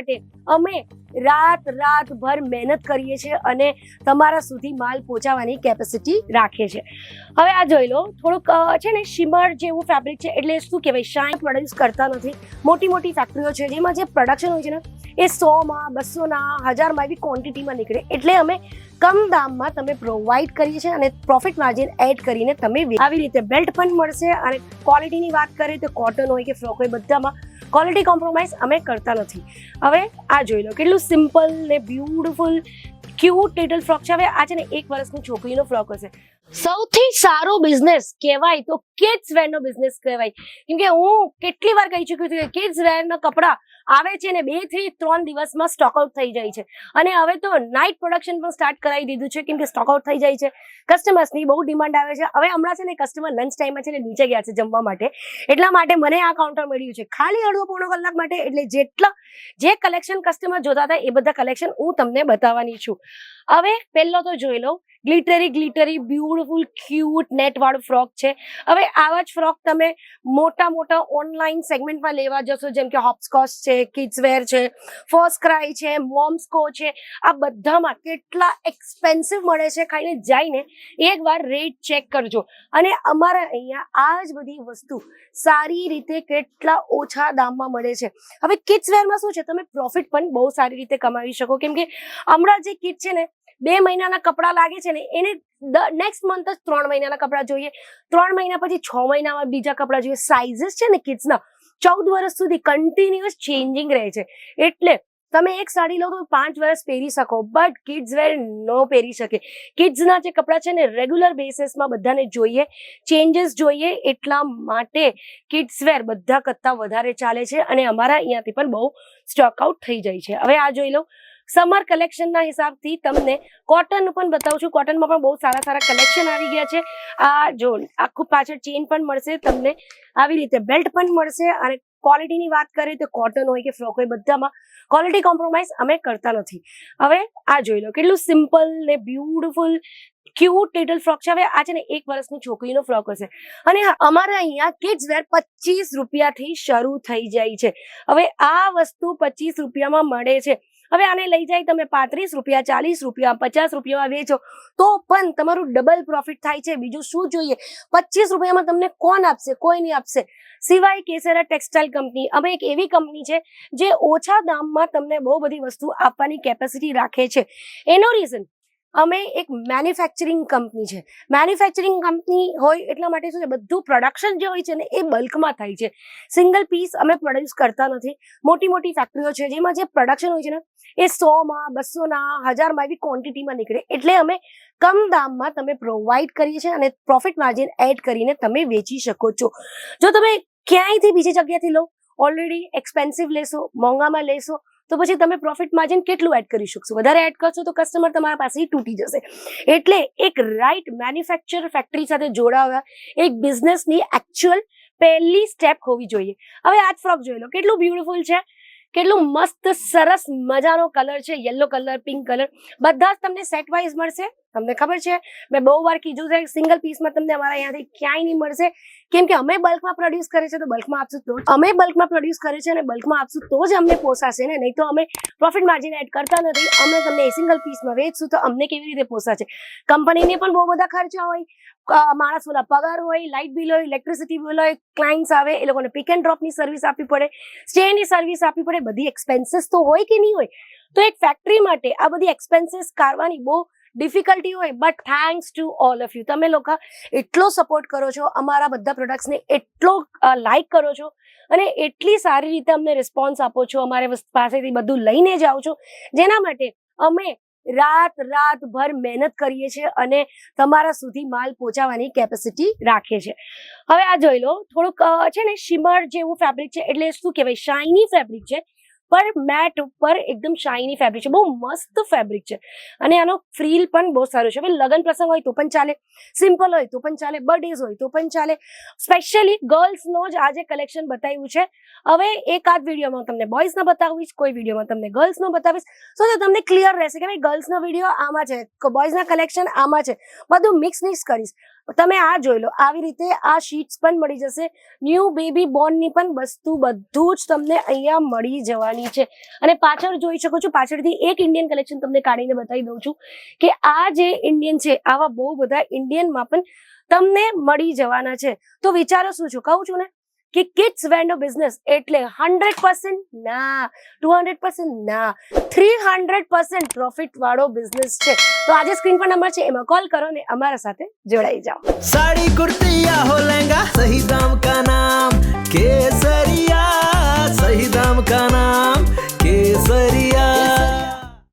માટે અમે રાત રાતભર મહેનત કરીએ છીએ અને તમારા સુધી માલ પહોંચાડવાની કેપેસિટી રાખીએ છીએ. હવે આ જોઈ લો, થોડુંક છે ને, શિમર જેવું ફેબ્રિક છે, એટલે શું કહેવાય શાઇન પ્રોડ્યુસ કરતા નથી. મોટી મોટી ફેક્ટરીઓ છે, જેમાં જે પ્રોડક્શન હોય છે ને, એ સોમાં બસોના હજારમાં એવી ક્વોન્ટિટીમાં નીકળે. એટલે અમે કમ દામમાં તમે પ્રોવાઈડ કરીએ છીએ અને પ્રોફિટ માર્જિન એડ કરીને તમે આવી રીતે બેલ્ટ પણ મળશે અને ક્વોલિટીની વાત કરીએ તો કોટન હોય કે ફ્રોક હોય, બધામાં ક્વોલિટી કોમ્પ્રોમાઇઝ અમે કરતા નથી. હવે આ જોઈ લો, કેટલું સિમ્પલ ને બ્યુટિફુલ ક્યુટ લિટલ ફ્રોક છે. હવે આ છે ને એક વર્ષની છોકરીનો ફ્રોક હશે. સૌથી સારો બિઝનેસ કહેવાય તો કિડ્સ વેર નો બિઝનેસ કહેવાય. કેમ કે હું કેટલી વાર કહી ચૂક્યું છું કે કિડ્સ વેર ના કપડા આવે છે ને બેથી ત્રણ દિવસમાં સ્ટોક આઉટ થઈ જાય છે. અને હવે તો નાઇટ પ્રોડક્શન પણ સ્ટાર્ટ કરાવી દીધું છે, કેમ કે સ્ટોક આઉટ થઈ જાય છે. કસ્ટમર્સની બહુ ડિમાન્ડ આવે છે. હવે હમણાં છે ને કસ્ટમર લંચ ટાઈમમાં છે ને નીચે ગયા છે જમવા માટે. એટલા માટે મને આ કાઉન્ટર મળ્યું છે. ખાલી અડધો પોણો કલાક માટે એટલે જેટલા જે કલેક્શન કસ્ટમર જોતા હતા એ બધા કલેક્શન હું તમને બતાવવાની છું. હવે પહેલો તો જોઈ લો. Glittery glittery beautiful cute net વાળું ફ્રોક છે. હવે આવા જ ફ્રોક તમે મોટા મોટા ઓનલાઈન સેગમેન્ટમાં લેવા જશો, જેમ કે હોપ્સકોસ છે કિડ્સવેર છે ફર્સ્ટ ક્રાય છે મોમ્સકો છે, આ બધામાં કેટલા એક્સપેન્સિવ મળે છે ખાઈને જઈને એકવાર રેટ ચેક કરજો. અને અમારા અહીંયા આ જ બધી વસ્તુ સારી રીતે કેટલા ઓછા દામમાં મળે છે. હવે કિડ્સવેરમાં શું છે? તમે પ્રોફિટ પણ બહુ સારી રીતે કમાવી શકો. કેમ કે હમણાં જે કિટ છે ને, બે મહિનાના કપડાં લાગે છે ને, એને નેક્સ્ટ મંથ જ ત્રણ મહિનાના કપડાં જોઈએ. ત્રણ મહિના પછી છ મહિનામાં બીજા કપડાં જોઈએ. સાઇઝિસ છે ને કિડ્સના ચૌદ વર્ષ સુધી કન્ટિન્યુઅસ ચેન્જિંગ રહે છે. એટલે તમે એક સાડી લો તો પાંચ વર્ષ પહેરી શકો બટ કિડ્સ વેર ન પહેરી શકે. કિડ્સના જે કપડાં છે ને રેગ્યુલર બેસિસમાં બધાને જોઈએ. ચેન્જીસ જોઈએ એટલા માટે કિડ્સ વેર બધા કરતાં વધારે ચાલે છે અને અમારા અહીંયાથી પણ બહુ સ્ટોક આઉટ થઈ જાય છે. હવે આ જોઈ લો સમર કલેક્શનના હિસાબથી તમને કોટન પણ બતાવું છું. કોટનમાં પણ બહુ સારા સારા કલેક્શન આવી ગયા છે. આ જો, આખું પાછળ ચેન પણ મળશે તમને. આવી રીતે બેલ્ટ પણ મળશે. અને ક્વોલિટીની વાત કરીએ તો કોટન હોય કે ફ્રોક હોય, બધામાં ક્વોલિટી કોમ્પ્રોમાઇઝ અમે કરતા નથી. હવે આ જોઈ લો, કેટલું સિમ્પલ ને બ્યુટિફુલ ક્યુટ લિટલ ફ્રોક છે. હવે આ છે ને એક વર્ષની છોકરીનો ફ્રોક હશે. અને અમારે અહીંયા કિડ્સ વેર પચીસ રૂપિયાથી શરૂ થઈ જાય છે. હવે આ વસ્તુ પચીસ રૂપિયામાં મળે છે. હવે આને લઈ જાય તમે પાંત્રીસ રૂપિયા, ચાલીસ રૂપિયા, પચાસ રૂપિયામાં વેચો, તો પણ તમારું ડબલ પ્રોફિટ થાય છે. બીજું શું જોઈએ? પચીસ રૂપિયામાં તમને કોણ આપશે? કોઈ નહીં આપશે. સિવાય કેસેરા ટેક્સટાઇલ કંપની. અમે એક એવી કંપની છે જે ઓછા દામમાં તમને બહુ બધી વસ્તુ આપવાની કેપેસિટી રાખે છે. એનો રીઝન અમે એક મેન્યુફેક્ચરિંગ કંપની છે. મેન્યુફેક્ચરિંગ કંપની હોય એટલા માટે શું છે? બધું પ્રોડક્શન જે હોય છે ને, એ બલ્કમાં થાય છે. સિંગલ પીસ અમે પ્રોડ્યુસ કરતા નથી. મોટી મોટી ફેક્ટરીઓ છે, જેમાં જે પ્રોડક્શન હોય છે ને, એ સોમાં બસોના હજારમાં એવી ક્વોન્ટિટીમાં નીકળે. એટલે અમે કમ દામમાં તમે પ્રોવાઈડ કરીએ છીએ અને પ્રોફિટ માર્જિન એડ કરીને તમે વેચી શકો છો. જો તમે ક્યાંયથી બીજી જગ્યાથી લો ઓલરેડી એક્સપેન્સિવ લેશો, મોંઘામાં લેશો તો પછી તમે પ્રોફિટ માર્જિન કેટલું એડ કરી શકશો? વધારે એડ કરશો તો કસ્ટમર તમારા પાસેથી તૂટી જશે. એટલે એક રાઈટ મેન્યુફેક્ચર ફેક્ટરી સાથે જોડાવા એક બિઝનેસની એકચ્યુઅલ પહેલી સ્ટેપ હોવી જોઈએ. હવે આ ફ્રોક જોઈ લો. કેટલું બ્યુટીફુલ છે? કેટલું મસ્ત સરસ મજાનો કલર છે. યલો કલર પિંક કલર બધા જ તમને સેટ વાઇઝ મળશે. તમને ખબર છે? મેં બહુ વાર કીધું છે સિંગલ પીસમાં તમને અમારા અહીંયાથી ક્યાંય નહીં મળશે. કેમ કે અમે બલ્કમાં પ્રોડ્યુસ કરે છે, તો બલ્કમાં આપશું તો. અમે બલ્કમાં પ્રોડ્યુસ કરે છે અને બલ્કમાં આપશું તો જ અમને પોસાશે ને? નહીં તો અમે પ્રોફિટ માર્જિન એડ કરતા નથી. અમે તમને સિંગલ પીસમાં વેચશું તો અમને કેવી રીતે પોસાશે? કંપનીને પણ બહુ બધા ખર્ચા હોય. માણસોના પગાર હોય લાઇટ બિલ હોય ઇલેક્ટ્રિસિટી બિલ હોય ક્લાયન્ટ્સ આવે, એ લોકોને પિક એન્ડ ડ્રોપની સર્વિસ આપવી પડે. સ્ટેની સર્વિસ આપવી પડે. બધી એક્સપેન્સીસ તો હોય કે નહીં હોય? તો એક ફેક્ટરી માટે આ બધી એક્સપેન્સીસ કાઢવાની બહુ ડિફિકલ્ટી હોય, but thanks to all of you. તમે લોકો એટલો સપોર્ટ કરો છો, અમારા બધા પ્રોડક્ટ્સને એટલો લાઇક કરો છો અને એટલી સારી રીતે અમને રિસ્પોન્સ આપો છો, અમારે પાસેથી બધું લઈને જાઓ છો. જેના માટે અમે રાત રાતભર મહેનત કરીએ છીએ અને તમારા સુધી માલ પહોંચાવાની કેપેસિટી રાખીએ છીએ. હવે આ જોઈ લો, થોડુંક છે ને શિમર જેવું ફેબ્રિક છે, એટલે શું કહેવાય? શાઇની ફેબ્રિક છે. પર મેટ ઉપર એકદમ શાઇની ફેબ્રિક છે. બહુ મસ્ત ફેબ્રિક છે. અને આનો ફ્રીલ પણ બહુ સારો છે. લગ્ન પ્રસંગ હોય તો પણ ચાલે સિમ્પલ હોય તો પણ ચાલે બર્થડેઝ હોય તો પણ ચાલે. સ્પેશિયલી ગર્લ્સનો જ આજે કલેક્શન બતાવ્યું છે. હવે એક આધ વિડીયોમાં તમને બોયઝનો બતાવીશ, કોઈ વિડીયોમાં તમને ગર્લ્સનો બતાવીશ. સો તો તમને ક્લિયર રહેશે કે ભાઈ ગર્લ્સનો વીડિયો આમાં છે બોયઝના કલેક્શન આમાં છે. બધું મિક્સ મિક્સ કરીશ. તમે આ જોઈ લો. આવી રીતે આ શીટ્સ પણ મળી જશે. ન્યૂ બેબી બોર્નની પણ વસ્તુ બધું જ તમને અહીંયા મળી જવાની છે. અને પાછળ જોઈ શકો છો, પાછળથી એક ઇન્ડિયન કલેક્શન તમને કાઢીને બતાવી દઉં છું કે આ જે ઇન્ડિયન છે, આવા બહુ બધા ઇન્ડિયનમાં પણ તમને મળી જવાના છે. તો વિચારો શું છું? કહું છું ને? કે કિડ્સ વેન્ડો બિઝનેસ એટલે હંડ્રેડ પર્સન્ટ ના, ટુ હંડ્રેડ પર્સન્ટ ના, થ્રી હંડ્રેડ પર્સન્ટ પ્રોફિટ વાળો બિઝનેસ છે. તો આજે સ્ક્રીન પર નંબર છે, એમાં કોલ કરો ને અમારા સાથે જોડાઈ જાઓ. સાડી કુર્તી હો લહેંગા, સહી દામ કા નામ, કેસરી